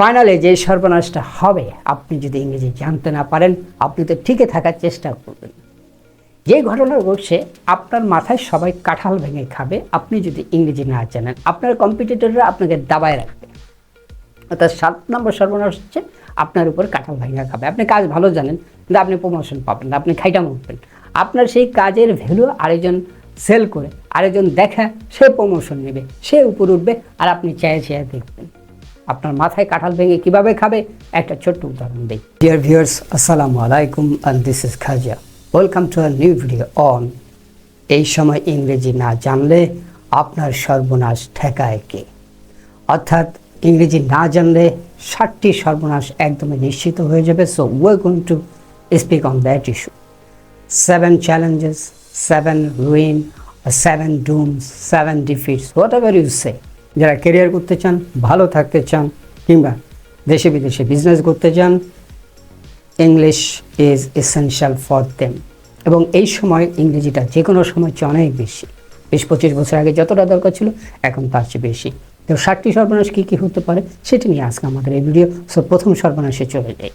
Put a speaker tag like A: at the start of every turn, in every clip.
A: ফাইনালে যে সর্বনাশটা হবে, আপনি যদি ইংরেজি জানতে না পারেন, আপনি তো ঠিকই থাকার চেষ্টা করবেন। যে ঘটনা ঘটছে, আপনার মাথায় সবাই কাঁঠাল ভেঙে খাবে, আপনি যদি ইংরেজি না জানেন, আপনার কম্পিটিটররা আপনাকে দাবায় রাখবে। অর্থাৎ সাত নম্বর সর্বনাশ হচ্ছে, আপনার উপর কাঁঠাল ভেঙে খাবে। আপনি কাজ ভালো জানেন, কিন্তু আপনি প্রমোশন পাবেন না, আপনি খাইটা উঠবেন আপনার সেই কাজের ভ্যালু আরেকজন সেল করে, আরেকজন দেখা, সে প্রমোশন নেবে, সে উপর উঠবে, আর আপনি চেয়ে চেয়ে দেখবেন। আপনার মাথায় কাঁঠাল ভেঙে কীভাবে খাবে? একটা ছোট্ট উদাহরণ দিই। ডিয়ার ভিউয়ার্স আসসালামু আলাইকুম and this is Khaja welcome to a new video on এই সময় ইংরেজি না জানলে আপনার সর্বনাশ ঠেকায় কে? অর্থাৎ ইংরেজি না জানলে ষাটটি সর্বনাশ একদমই নিশ্চিত হয়ে যাবে so we're going to speak on that issue seven challenges seven ruin, seven seven seven defeats defeats, whatever you say. যারা কেরিয়ার করতে চান, ভালো থাকতে চান, কিংবা দেশে বিদেশে বিজনেস করতে চান English is essential for them এবং এই সময় ইংরেজিটা যে কোনো সময় চেয়ে অনেক বেশি। বিশ, পঁচিশ বছর আগে যতটা দরকার ছিল, এখন তার চেয়ে বেশি। তো ষাটটি সর্বনাশ কী কী হতে পারে, সেটি নিয়ে আজকে আমাদের এই ভিডিও সো প্রথম সর্বনাশে চলে যায়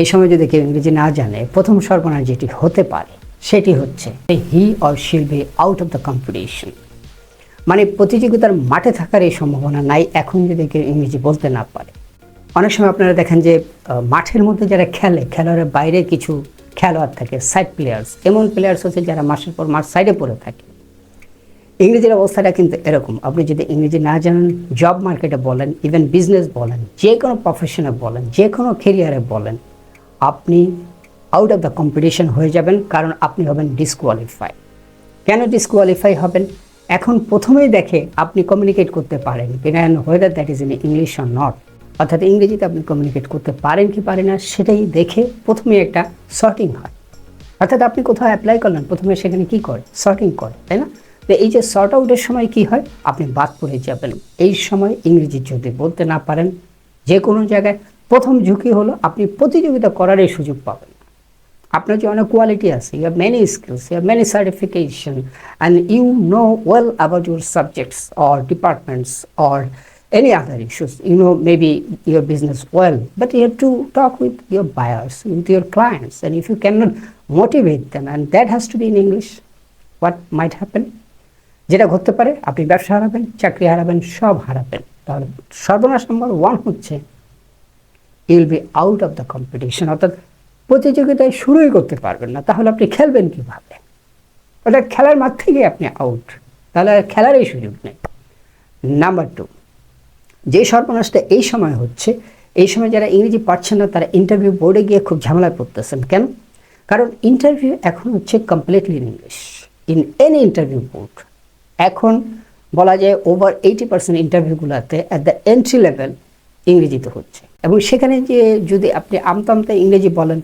A: এই সময় যদি কেউ ইংরেজি না জানে, প্রথম সর্বনাশ যেটি হতে পারে, সেটি হচ্ছে he or she'll be out of the competition মানে প্রতিযোগিতার মাঠে থাকার এই সম্ভাবনা নাই, এখন যদি কেউ ইংরেজি বলতে না পারে। অনেক সময় আপনারা দেখেন যে মাঠের মধ্যে যারা খেলে, খেলোয়াড়ের বাইরে কিছু খেলোয়াড় থাকে সাইড প্লেয়ার্স এমন প্লেয়ার্স হচ্ছে যারা মাসের পর মাস সাইডে পড়ে থাকে। ইংরেজির অবস্থাটা কিন্তু এরকম। আপনি যদি ইংরেজি না জানেন জব মার্কেটে বলেন ইভেন বিজনেস বলেন, যে কোনো প্রফেশনে বলেন, যে কোনো কেরিয়ারে বলেন, আপনি আউট অফ দ্য কম্পিটিশন হয়ে যাবেন, কারণ আপনি হবেন ডিসকোয়ালিফাই কেন ডিসকোয়ালিফাই হবেন? এখন প্রথমেই দেখে আপনি কমিউনিকেট করতে পারেন। বিনায়ন whether that is in English or not অর্থাৎ ইংরেজিতে আপনি কমিউনিকেট করতে পারেন কি পারেন না, সেটাই দেখে প্রথমে একটা সর্টিং হয়। অর্থাৎ আপনি কোথাও অ্যাপ্লাই করলেন, প্রথমে সেখানে কি করে? সর্টিং করে, তাই না? তো এই যে শর্ট আউটের সময় কি হয়? আপনি বাদ পড়ে যাবেন। এই সময় ইংরেজি যদি বলতে না পারেন যে কোনো জায়গায় প্রথম ঝুঁকি হলো, আপনি প্রতিযোগিতা করারই সুযোগ পাবেন। আপনার যে অনেক কোয়ালিটি আছে you have many skills you have many certification and you know well about your subjects or departments or any other issues. You know, maybe your business well, but you have to talk with your buyers, with your clients, and if you cannot motivate them, and that has to be in English, what might happen? যেটা ঘটতে পারে আপনি ব্যবসা হারাবেন চাকরি হারাবেন সব হারাবেন তাহলে সর্বনাশ নম্বর ওয়ান হচ্ছে you'll be out of the competition অর্থাৎ প্রতিযোগিতায় শুরুই করতে পারবেন না, তাহলে আপনি খেলবেন কীভাবে? ওটা খেলার মাঠ থেকে আপনি আউট তাহলে খেলারই সুযোগ নেই। নাম্বার টু যে সর্বনাশটা এই সময় হচ্ছে, এই সময় যারা ইংরেজি পারছেন না, তারা ইন্টারভিউ বোর্ডে গিয়ে খুব ঝামেলায় পড়তেছেন। কেন? কারণ ইন্টারভিউ এখন হচ্ছে completely in English in any interview board এখন বলা যায় ওভার এইটি পার্সেন্ট ইন্টারভিউগুলোতে অ্যাট দ্য এন্ট্রি লেভেল ইংরেজিতে হচ্ছে। এবং সেখানে যে যদি আপনি আমতামতে ইংরেজি বলেন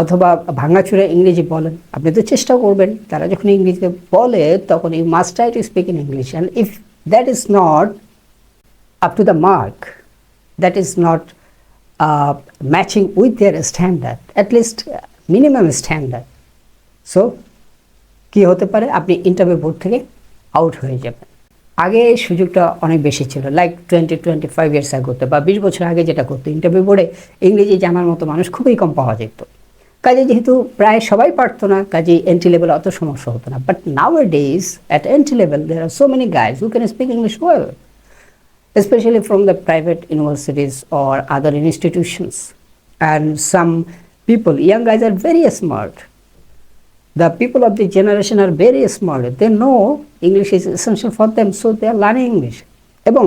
A: অথবা ভাঙাচুরে ইংরেজি বলেন আপনি তো চেষ্টা করবেন। তারা যখন ইংরেজিতে বলে তখন you must try to speak in English and if that is not up to the mark that is not matching with with standard uh, minimum standard. So, কি হতে পারে? আপনি ইন্টারভিউ বোর্ড থেকে আউট হয়ে যাবেন। আগে সুযোগটা অনেক বেশি ছিল like twenty twenty five years আগে করতে বা বিশ বছর আগে যেটা করতো ইন্টারভিউ বোর্ডে ইংরেজি জানার মতো মানুষ খুবই কম পাওয়া যেত। কাজে যেহেতু প্রায় সবাই পারতো না কাজে এন্ট্রি লেভেলে অত সমস্যা হতো না but nowadays at entry level there R so many guys who can speak English well especially from the private universities or other institutions. And some people, young guys are very smart. The people of the generation are very smart. They know English is essential for them, so they are learning English. এবং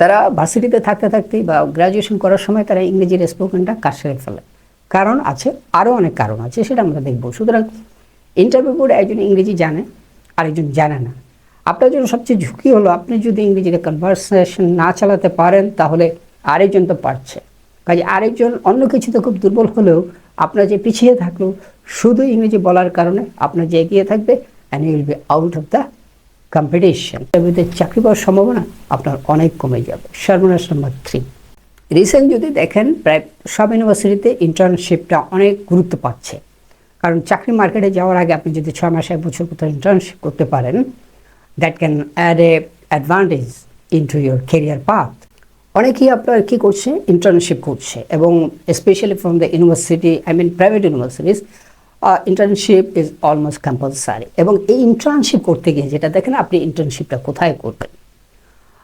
A: তারা ভার্সিটিতে থাকতে থাকতেই বা graduation করার সময় তারা ইংরেজির স্পোকেনটা কাজ সেরে ফেলে কারণ আছে আরও অনেক কারণ আছে, সেটা আমরা দেখব। সুতরাং ইন্টারভিউ বোর্ডে একজন ইংরেজি জানে, আরেকজন জানে না। আপনার জন্য সবচেয়ে ঝুঁকি হলো, আপনি যদি ইংরেজিতে কনভারসেশন না চালাতে পারেন, তাহলে আরেকজন তো পারছে। কাজে আরেকজন অন্য কিছুতে খুব দুর্বল হলেও আপনার যে পিছিয়ে থাকল, শুধু ইংরেজি বলার কারণে আপনার যে এগিয়ে থাকবে and you'll be out of the competition চাকরি পাওয়ার সম্ভাবনা আপনার অনেক কমে যাবে। সর্বনাশ নম্বর থ্রি রিসেন্ট যদি দেখেন, প্রায় সব ইউনিভার্সিটিতে ইন্টার্নশিপটা অনেক গুরুত্ব পাচ্ছে। কারণ চাকরি মার্কেটে যাওয়ার আগে আপনি যদি ছয় মাস এক বছর কোথাও ইন্টার্নশিপ করতে পারেন, that can add a advantage into your career path অনেকেই আপনার কি করছে? ইন্টার্নশিপ করছে এবং specially from the university I mean private universities internship is almost compulsory এবং এই ইন্টার্নশিপ করতে গিয়ে যেটা দেখেন, আপনি ইন্টার্নশিপটা কোথায় করবেন?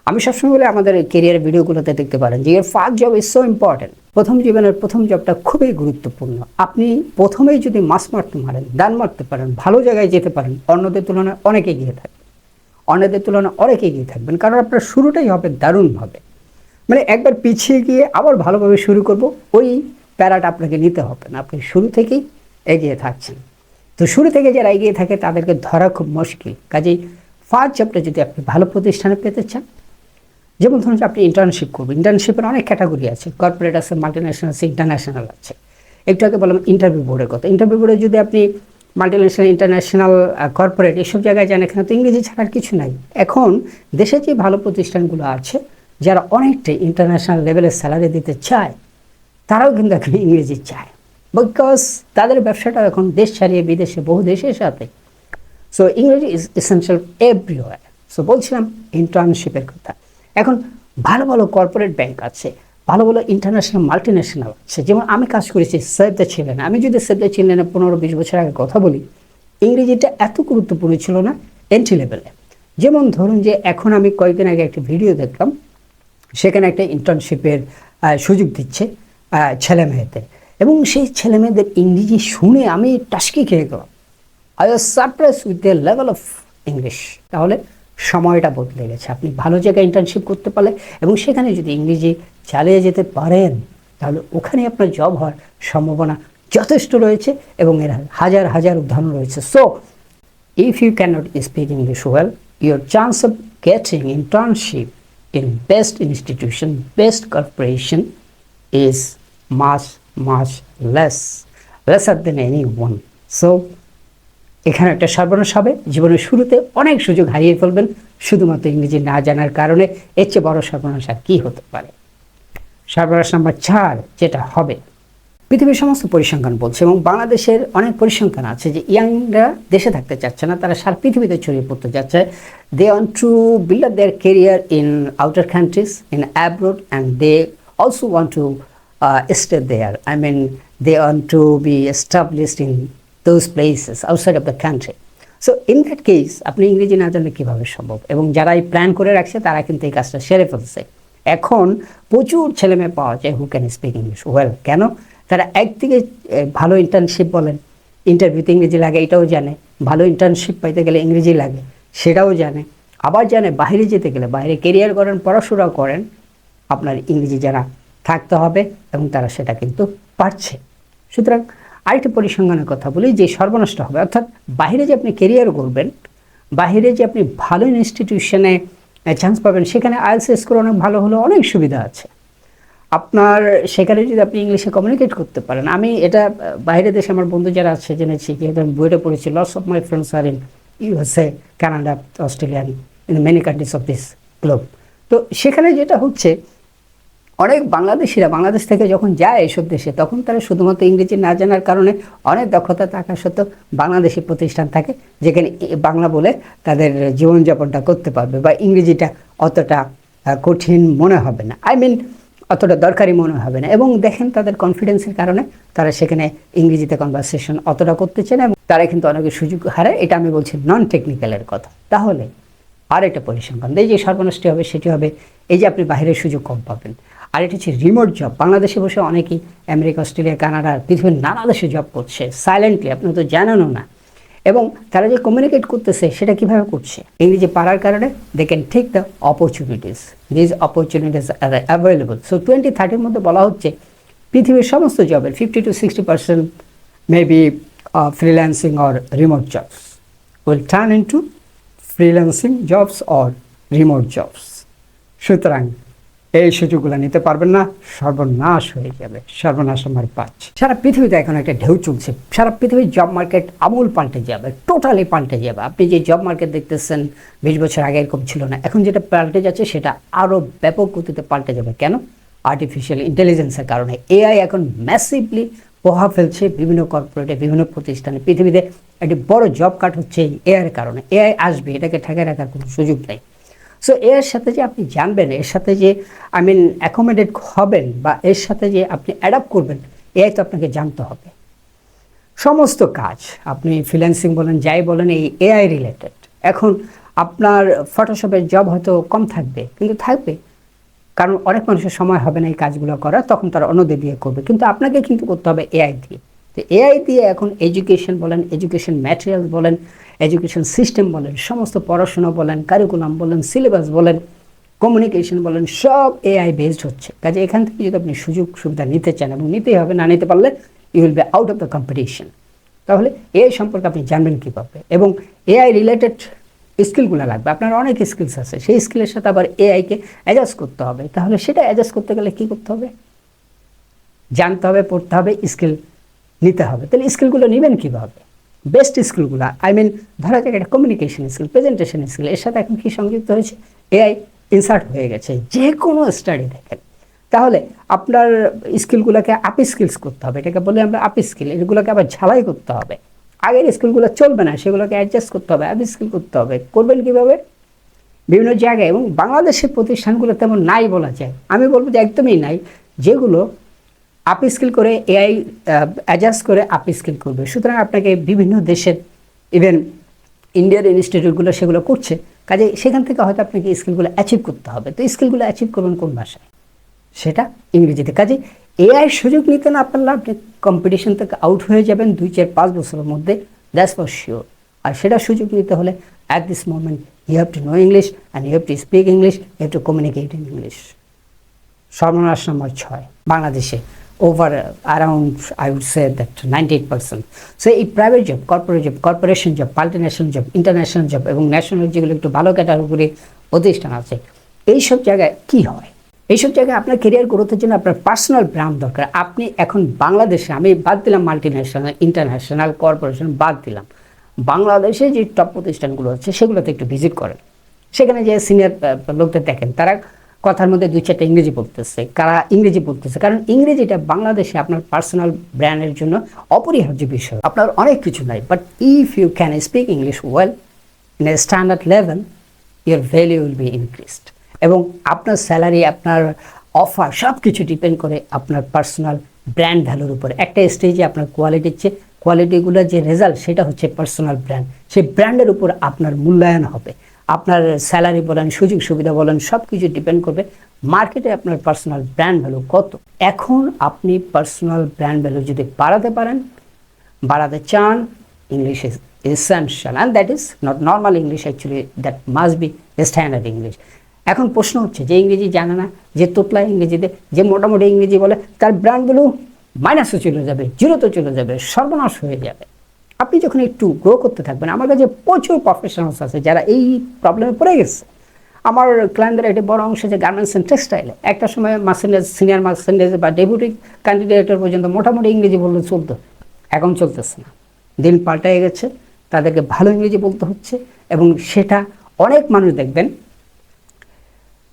A: আমি সবসময় বলে আমাদের কেরিয়ার ভিডিওগুলোতে দেখতে পারেন যে এর first job is so important প্রথম জীবনের প্রথম জবটা খুবই গুরুত্বপূর্ণ। আপনি প্রথমেই যদি মাছ মারতে পারেন দান মারতে পারেন, ভালো জায়গায় যেতে পারেন, অন্যদের তুলনায় অনেক এগিয়ে থাকবেন। অন্যদের তুলনায় অনেক এগিয়ে থাকবেন, কারণ আপনার শুরুটাই হবে দারুণভাবে। মানে একবার পিছিয়ে গিয়ে আবার ভালোভাবে শুরু করব, ওই প্যারাটা আপনাকে নিতে হবে না। আপনি শুরু থেকেই এগিয়ে থাকছেন। তো শুরু থেকে যারা এগিয়ে থাকে, তাদেরকে ধরা খুব মুশকিল। কাজেই ফার্স্ট জবটা যদি আপনি ভালো প্রতিষ্ঠানে পেতে চান যেমন ধরুন আপনি ইন্টার্নশিপ করবেন ইন্টার্নশিপের অনেক ক্যাটাগরি আছে কর্পোরেট আছে মাল্টিন্যাশনাল আছে ইন্টারন্যাশনাল আছে। একটু আগে বললাম ইন্টারভিউ বোর্ডের কথা। ইন্টারভিউ বোর্ডে যদি আপনি মাল্টিন্যাশনাল ইন্টারন্যাশনাল কর্পোরেট এসব জায়গায় যান, এখানে তো ইংরেজি ছাড়ার কিছু নাই। এখন দেশে যে ভালো প্রতিষ্ঠানগুলো আছে, যারা অনেকটাই ইন্টারন্যাশনাল লেভেলের স্যালারি দিতে চায়, তারাও কিন্তু এখন ইংরেজি চায়। বিকজ তাদের ব্যবসাটা এখন দেশ ছাড়িয়ে বিদেশে, বহু দেশের সাথে সো ইংরেজি ইজ এসেন্সিয়াল এভরিওয়ার সো বলছিলাম ইন্টার্নশিপের কথা। এখন ভালো ভালো কর্পোরেট ব্যাংক আছে, ভালো ভালো ইন্টারন্যাশনাল মাল্টিন্যাশনাল আছে। যেমন আমি কাজ করেছি সেভ দ্য চিলড্রেন আমি যদি সেভ দ্য চিলড্রেনে পনেরো বিশ বছর আগে কথা বলি, ইংরেজিটা এত গুরুত্বপূর্ণ ছিল না এন্ট্রি লেভেলে যেমন ধরুন যে এখন আমি কয়েকদিন আগে একটা ভিডিও দেখলাম, সেখানে একটা ইন্টার্নশিপের সুযোগ দিচ্ছে ছেলে মেয়েদের এবং সেই ছেলে মেয়েদের ইংরেজি শুনে আমি টাস্কি খেয়ে গেলাম। I was surprise with the level of English তাহলে সময়টা বদলে গেছে। আপনি ভালো জায়গায় ইন্টার্নশিপ করতে পারলে এবং সেখানে যদি ইংরেজি চালিয়ে যেতে পারেন, তাহলে ওখানে আপনার জব হওয়ার সম্ভাবনা যথেষ্ট রয়েছে এবং এর হাজার হাজার উদাহরণ রয়েছে। So if you can't speak English well your chance of getting internship in best institution best corporation is much much less lesser than any one so এখানে একটা সর্বনাশ হবে। জীবনের শুরুতে অনেক সুযোগ হারিয়ে ফেলবেন। শুধুমাত্র ইংরেজি না জানার কারণে এর চেয়ে বড় সর্বনাশ আর কী হতে পারে? সর্বনাশ নাম্বার চার, যেটা হবে। পৃথিবীর সমস্ত পরিসংখ্যান বলছে এবং বাংলাদেশের অনেক পরিসংখ্যান আছে যে ইয়াংরা দেশে থাকতে চাচ্ছে না, তারা সারা পৃথিবীতে ছড়িয়ে পড়তে যাচ্ছে। They want to build their career in outer countries in abroad and they also want to stay there I mean they want to be established in those places outside of the country so in that case আপনি ইংরেজি না জানলে কীভাবে সম্ভব? এবং যারা এই plan করে রাখছে, তারা কিন্তু এই কাজটা সেরে ফেলছে। এখন প্রচুর ছেলেমেয়ে পাওয়া যায় who can speak English well কেন? তারা একদিকে ভালো ইন্টার্নশিপ বলেন। ইন্টারভিউতে ইংরেজি লাগে, এটাও জানে। ভালো ইন্টার্নশিপ পাইতে গেলে ইংরেজি লাগে, সেটাও জানে। আবার জানে, বাইরে যেতে গেলে, বাইরে কেরিয়ার করেন পড়াশোনা করেন, আপনার ইংরেজি যারা থাকতে হবে এবং তারা সেটা কিন্তু পারছে। সুতরাং আরেকটি পরিসংখ্যানের কথা বলি, যে সর্বনষ্ট হবে। অর্থাৎ বাইরে যে আপনি কেরিয়ার করবেন বাইরে যে আপনি ভালো ইনস্টিটিউশনে চান্স পাবেন, সেখানে আইএলস স্কোর অনেক ভালো হলে অনেক সুবিধা আছে। আপনার সেখানে যদি আপনি ইংলিশে কমিউনিকেট করতে পারেন, আমি এটা বাইরে দেশে আমার বন্ধু যারা আছে, জেনেছি যেহেতু আমি বইটা পড়েছি lots of my friends are in USA Canada Australian in many countries of this globe তো সেখানে যেটা হচ্ছে অনেক বাংলাদেশিরা বাংলাদেশ থেকে যখন যায় এসব দেশে, তখন তারা শুধুমাত্র ইংরেজি না জানার কারণে অনেক দক্ষতা থাকা সত্ত্বেও বাংলাদেশি প্রতিষ্ঠান থাকে যেখানে বাংলা বলে তাদের জীবনযাপনটা করতে পারবে বা ইংরেজিটা অতটা কঠিন মনে হবে না। আই মিন অতটা দরকারি মনে হবে না। এবং দেখেন তাদের কনফিডেন্সের কারণে তারা সেখানে ইংরেজিতে কনভারসেশন অতটা করতে চায় না এবং তারা কিন্তু অনেকে সুযোগ হারায়। এটা আমি বলছি নন টেকনিক্যালের কথা। তাহলে আর একটা পরিসংখ্যান এই যে সর্বনষ্টি হবে, সেটি হবে এই যে আপনি বাইরের সুযোগ কম পাবেন। আর এটা হচ্ছে রিমোট জব বাংলাদেশে বসে অনেকেই আমেরিকা, অস্ট্রেলিয়া, কানাডা, পৃথিবীর নানা দেশে জব করছে সাইলেন্টলি আপনি তো জানেনও না। এবং তারা যে কমিউনিকেট করতেছে, সেটা কীভাবে করছে? ইংরেজি পারার কারণে they can take the opportunities these opportunities are available so twenty থার্টির মধ্যে বলা হচ্ছে, পৃথিবীর সমস্ত জবের fifty to sixty percent maybe freelancing or remote jobs will turn into freelancing jobs or remote jobs সুতরাং এই সুযোগগুলো নিতে পারবেন না, সর্বনাশ হয়ে যাবে, সর্বনাশ আমার পাঁচ। সারা পৃথিবীতে এখন একটা ঢেউ চলছে, সারা পৃথিবীর জব মার্কেট আমূল পাল্টে যাবে টোটালি পাল্টে যাবে। আপনি যে জব মার্কেট দেখতেছেন, বিশ বছর আগে এরকম ছিল না, এখন যেটা পাল্টে যাচ্ছে সেটা আরও ব্যাপক গতিতে পাল্টে যাবে। কেন? আর্টিফিশিয়াল ইন্টেলিজেন্সের কারণে। এআই এখন ম্যাসিভলি প্রভাব ফেলছে বিভিন্ন কর্পোরেটে বিভিন্ন প্রতিষ্ঠানে। পৃথিবীতে একটি বড় জব কাট হচ্ছে এআইয়ের কারণে। এআই আসবে, এটাকে ঠেকে রাখার কোনো সুযোগ নেই। সো এর সাথে যে আপনি জানবেন, এর সাথে যে আই মিন অ্যাকোমোডেট হবেন বা এর সাথে যে আপনি অ্যাডাপ্ট করবেন এআই তো আপনাকে জানতে হবে। সমস্ত কাজ, আপনি ফ্রিল্যান্সিং বলেন, যাই বলেন, এই এআই রিলেটেড এখন আপনার ফটোশপের জব হয়তো কম থাকবে, কিন্তু থাকবে। কারণ অনেক মানুষের সময় হবে না এই কাজগুলো করা তখন তারা অন্যদের দিয়ে করবে। কিন্তু আপনাকে কিন্তু করতে হবে এআই দিয়ে। তো এআই দিয়ে এখন এডুকেশন বলেন এডুকেশন ম্যাটেরিয়াল বলেন এডুকেশন সিস্টেম বলেন, সমস্ত পড়াশোনা বলেন, কারিকুলাম বলেন, সিলেবাস বলেন, কমিউনিকেশন বলেন, সব এআই বেসড হচ্ছে। কাজে এখান থেকে যদি আপনি সুযোগ সুবিধা নিতে চান এবং নিতেই হবে, না নিতে পারলে you will be out of the competition তাহলে এআই সম্পর্কে আপনি জানবেন কীভাবে? এবং এআই রিলেটেড স্কিলগুলো লাগবে। আপনার অনেক স্কিলস আছে। সেই স্কিলের সাথে আবার এআইকে অ্যাডজাস্ট করতে হবে। তাহলে সেটা অ্যাডজাস্ট করতে গেলে কী করতে হবে? জানতে হবে, পড়তে হবে স্কিল নিতে হবে। তাহলে স্কিলগুলো নেবেন কীভাবে? বেস্ট স্কিলগুলো, আই মিন ধরা যাক একটা কমিউনিকেশন স্কিল প্রেজেন্টেশন স্কিল, এর সাথে এখন কি সংযুক্ত হয়েছে? এআই ইনসার্ট হয়ে গেছে, যে কোনো স্টাডি দেখেন। তাহলে আপনার স্কিলগুলোকে আপ স্কিলস করতে হবে, এটাকে বলে আমরা আপ স্কিল এগুলোকে আবার ঝালাই করতে হবে। আগের স্কিলগুলো চলবে না, সেগুলোকে অ্যাডজাস্ট করতে হবে আপ স্কিল করতে হবে। করবেন কীভাবে? বিভিন্ন জায়গায়, এবং বাংলাদেশের প্রতিষ্ঠানগুলো তেমন নাই বলা যায়। আমি বলব যে একদমই নাই। যেগুলো আপ স্কিল করে এআই অ্যাডজাস্ট করে আপ স্কিল করবে। সুতরাং আপনাকে বিভিন্ন দেশের ইভেন ইন্ডিয়ার ইনস্টিটিউটগুলো সেগুলো করছে। কাজে সেখান থেকে হয়তো আপনাকে স্কিলগুলো অ্যাচিভ করতে হবে। তো স্কিলগুলো অ্যাচিভ করবেন কোন ভাষায়? সেটা ইংরেজিতে। কাজে এআই সুযোগ নিতে না পারলে আপনি কম্পিটিশন থেকে আউট হয়ে যাবেন দুই, চার, পাঁচ বছরের মধ্যে। দ্যাটস ফর শিওর আর সেটা সুযোগ নিতে হলে at this moment you have to know English and you have to speak English you have to communicate in English সর্বনাশ নম্বর ছয়, বাংলাদেশে। Around I would say that ninety eight percent so এই private job corporate job corporation job multinational job international job এবং national যেগুলো একটু ভালো category প্রতিষ্ঠান আছে, এইসব জায়গায় কি হয়? এইসব জায়গায় আপনার কেরিয়ার গ্রোথের জন্য আপনার পার্সোনাল ব্র্যান্ড দরকার। আপনি এখন বাংলাদেশে, আমি বাদ দিলাম মাল্টি ন্যাশনাল ইন্টারন্যাশনাল কর্পোরেশন বাদ দিলাম। বাংলাদেশে যে টপ প্রতিষ্ঠানগুলো আছে, সেগুলোতে একটু ভিজিট করেন। সেখানে যে সিনিয়র লোকদের দেখেন, তারা কথার মধ্যে দুই চারটা ইংরেজি পড়তেছে কারা ইংরেজি পড়তেছে কারণ ইংরেজিটা বাংলাদেশে আপনার পার্সোনাল ব্র্যান্ডের জন্য অপরিহার্য বিষয়। আপনার অনেক কিছু নাই but if you can speak English well in a standard level your value will be increased এবং আপনার স্যালারি আপনার অফার সব কিছু ডিপেন্ড করে আপনার পার্সোনাল ব্র্যান্ড ভ্যালুর উপরে। একটা স্টেজে আপনার কোয়ালিটির চেয়ে কোয়ালিটিগুলোর যে রেজাল্ট সেটা হচ্ছে পার্সোনাল ব্র্যান্ড সেই ব্র্যান্ডের উপর আপনার মূল্যায়ন হবে। আপনার স্যালারি বলেন, সুযোগ সুবিধা বলেন সব কিছু ডিপেন্ড করবে মার্কেটে আপনার পার্সোনাল ব্র্যান্ড ভ্যালু কত। এখন আপনি পার্সোনাল ব্র্যান্ড ভ্যালু যদি বাড়াতে পারেন, বাড়াতে চান English is essential and that is not normal English actually, that must be standard English এখন প্রশ্ন হচ্ছে, যে ইংরেজি জানে না, যে তোতলা ইংরেজিতে, যে মোটামুটি ইংরেজি বলে, তার ব্র্যান্ডগুলো মাইনাসে চলে যাবে জিরোতে চলে যাবে, সর্বনাশ হয়ে যাবে। আপনি যখন একটু গ্রো করতে থাকবেন, আমার কাছে প্রচুর প্রফেশনালস আছে যারা এই প্রবলেমে পড়ে গেছে। আমার ক্লায়েন্টদের একটি বড় অংশ যে গার্মেন্টস অ্যান্ড টেক্সটাইলে একটা সময় মার্সেন্ডেজ সিনিয়র মার্সেন্ডেজ বা ডেপুটি ক্যান্ডিডেটের পর্যন্ত মোটামুটি ইংরেজি বললে চলতো। এখন চলতেছে না। দিন পাল্টায় গেছে, তাদেরকে ভালো ইংরেজি বলতে হচ্ছে এবং সেটা অনেক মানুষ দেখবেন,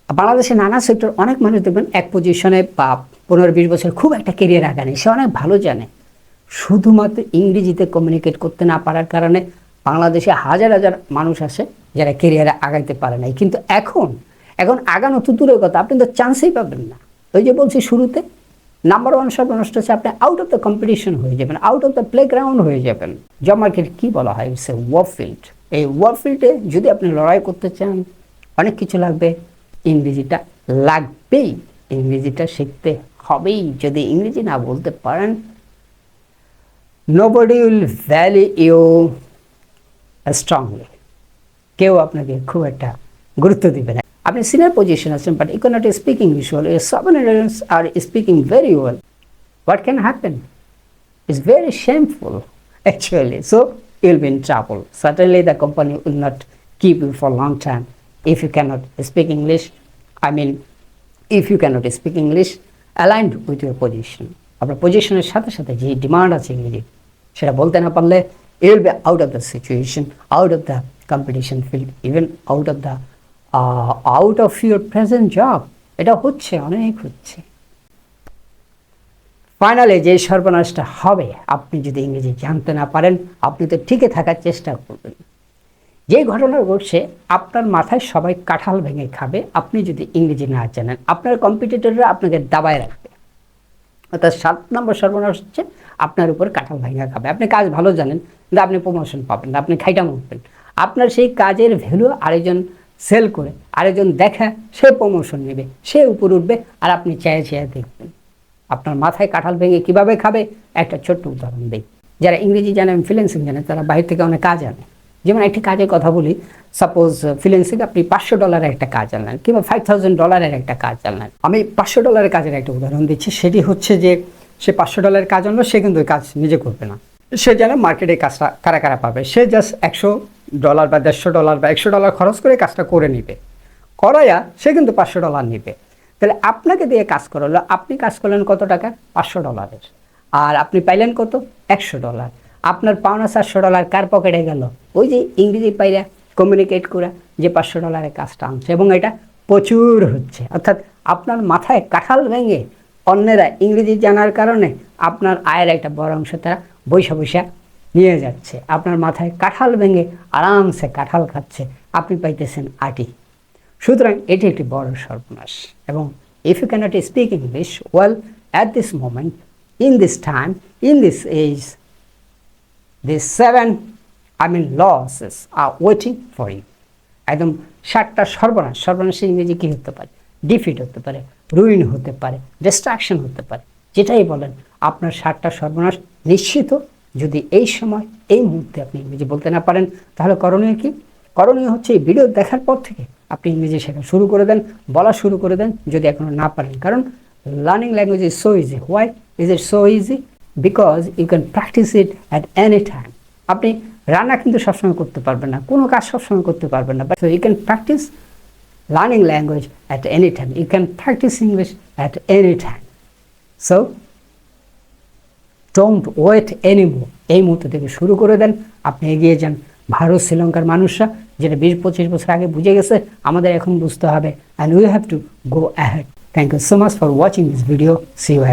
A: বাংলাদেশের নানা সেক্টর অনেক মানুষ দেখবেন এক পজিশনে বা পনেরো বিশ বছর খুব একটা কেরিয়ার আগানে সে অনেক ভালো জানে। শুধুমাত্র ইংরেজিতে কমিউনিকেট করতে না পারার কারণে বাংলাদেশে হাজার হাজার মানুষ আসে যারা কেরিয়ারে আগাইতে পারে নাই। কিন্তু এখন এখন আগানো তো দূরের কথা, আপনি তো চান্সই পাবেন না। ওই যে বলছি শুরুতে নাম্বার ওয়ান সর্বনষ্ট হচ্ছে আপনি আউট অফ দ্য কম্পিটিশন হয়ে যাবেন out of the playground হয়ে যাবেন। জব কী বলা হয়? ইটস এ ফিল্ড এই ফিল্ডে যদি আপনি লড়াই করতে চান, অনেক কিছু লাগবে। ইংরেজিটা লাগবেই। ইংরেজিটা শিখতে হবেই। যদি ইংরেজি না বলতে পারেন nobody will value you strongly কেউ আপনাকে খুব একটা গুরুত্ব দিবে না আপনি সিনিয়র পজিশন আছেন but you can't speak English well subordinates are speaking very well what can happen it's very shameful actually. So you'll be in trouble. Certainly the company will not keep you for a long time if you cannot speak English. I mean, if you cannot speak English aligned with your position. আপনার পজিশনের সাথে সাথে যে demand আছে ইংরেজি সেটা বলতে না পারলে you will be out of the situation out of the competition field even out of the out of your present job এটা হচ্ছে, অনেক হচ্ছে। ফাইনালে যে সর্বনাশটা হবে, আপনি যদি ইংরেজি জানতে না পারেন, আপনি তো ঠিকই থাকার চেষ্টা করবেন। যে ঘটনা ঘটছে, আপনার মাথায় সবাই কাঁঠাল ভেঙে খাবে, আপনি যদি ইংরেজি না জানেন, আপনার কম্পিটিটররা আপনাকে দাবায় রাখবে। অর্থাৎ সাত নম্বর সর্বনাশ হচ্ছে আপনার উপর কাঁঠাল ভাঙা খাবে। আপনি কাজ ভালো জানেন, কিন্তু আপনি প্রমোশন পাবেন আপনি খাইটা উঠবেন আপনার সেই কাজের ভ্যালু আরেকজন সেল করে, আরেকজন দেখা, সে প্রমোশন নেবে, সে উপর উঠবে আর আপনি চেয়ে চেয়ে দেখবেন। আপনার মাথায় কাঁঠাল ভেঙে কীভাবে খাবে? একটা ছোট্ট উদাহরণ দিই। যারা ইংরেজি জানেন ফ্রিল্যান্সিং জানেন, তারা বাইরে থেকে অনেক কাজ আনে। যেমন একটি কাজের কথা বলি সাপোজ ফ্রিল্যান্সিং আপনি পাঁচশো ডলারের একটা কাজ আনলেন কিংবা ফাইভ থাউজেন্ড ডলারের একটা কাজ আনলেন। আমি পাঁচশো ডলারের কাজের একটা উদাহরণ দিচ্ছি, সেটি হচ্ছে যে, সে পাঁচশো ডলারের কাজ আনলো, সে কিন্তু কাজ নিজে করবে না। সে যেন মার্কেটে কাজটা কারা কারা পাবে, সে জাস্ট একশো ডলার বা দেড়শো ডলার বা একশো ডলার খরচ করে কাজটা করে নিবে। করাইয়া সে কিন্তু পাঁচশো ডলার নিবে। তাহলে আপনাকে দিয়ে কাজ করালো, আপনি কাজ করলেন কত টাকা? পাঁচশো ডলারের আর আপনি পাইলেন কত? একশো ডলার আপনার পাওনা চারশো ডলার কার পকেটে গেল? ওই যে ইংরেজি পাইরা কমিউনিকেট করা যে পাঁচশো ডলারের কাজটা আনছে। এবং এটা প্রচুর হচ্ছে। অর্থাৎ আপনার মাথায় কাঁঠাল ভেঙে অন্যেরা ইংরেজি জানার কারণে আপনার আয়ের একটা বড় অংশ তারা বৈশা বৈশা নিয়ে যাচ্ছে। আপনার মাথায় কাঁঠাল ভেঙে আরামসে কাঁঠাল খাচ্ছে। আপনি পাইতেছেন আটি। সুতরাং এটি একটি বড় সর্বনাশ। এবং if you can't speak English well at this moment in this time in this age this seven I mean losses are waiting for you একদম ষাটটা সর্বনাশ সর্বনাশের ইংরেজি কী হতে পারে? ডিফিট হতে পারে রুইন হতে পারে ডিস্ট্রাকশন হতে পারে। যেটাই বলেন, আপনার ষাটটা সর্বনাশ নিশ্চিত যদি এই সময়, এই মুহূর্তে আপনি ইংরেজি বলতে না পারেন, তাহলে করণীয় কি? করণীয় হচ্ছে এই ভিডিও দেখার পর থেকে আপনি ইংরেজি শেখা শুরু করে দেন, বলা শুরু করে দেন, যদি এখনও না পারেন। কারণ learning language is so easy why is it so easy because you can practice it at any time আপনি রান্না কিন্তু সবসময় করতে পারবেন না কোনো কাজ সবসময় করতে পারবেন না but you can practice learning language at any time. You can practice English at any time. So, don't wait anymore. এই মুহূর্ত থেকে শুরু করে দেন আপনি এগিয়ে যান ভারত শ্রীলঙ্কার মানুষরা যেটা বিশ পঁচিশ বছর আগে বুঝে গেছে আমাদের এখন বুঝতে হবে and we have to go ahead thank you so much for watching this video see you